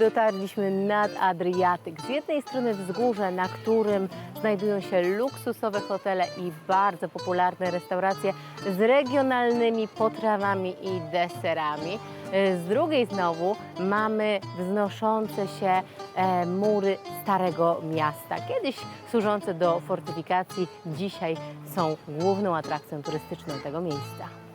dotarliśmy nad Adriatyk. Z jednej strony wzgórze, na którym znajdują się luksusowe hotele i bardzo popularne restauracje z regionalnymi potrawami i deserami. Z drugiej znowu mamy wznoszące się e, mury Starego Miasta. Kiedyś służące do fortyfikacji, dzisiaj są główną atrakcją turystyczną tego miejsca.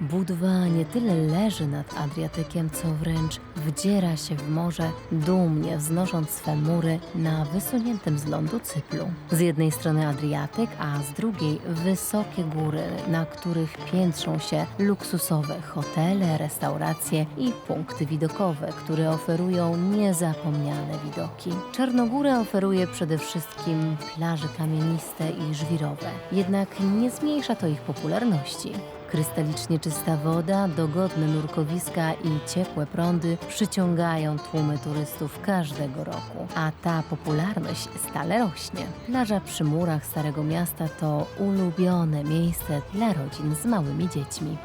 Budwa nie tyle leży nad Adriatykiem, co wręcz wdziera się w morze, dumnie wznosząc swe mury na wysuniętym z lądu Cyplu. Z jednej strony Adriatyk, a z drugiej wysokie góry, na których piętrzą się luksusowe hotele, restauracje i punkty widokowe, które oferują niezapomniane widoki. Czarnogóra oferuje przede wszystkim plaże kamieniste i żwirowe, jednak nie zmniejsza to ich popularności. Krystalicznie czysta woda, dogodne nurkowiska i ciepłe prądy przyciągają tłumy turystów każdego roku, a ta popularność stale rośnie. Plaża przy murach Starego Miasta to ulubione miejsce dla rodzin z małymi dziećmi.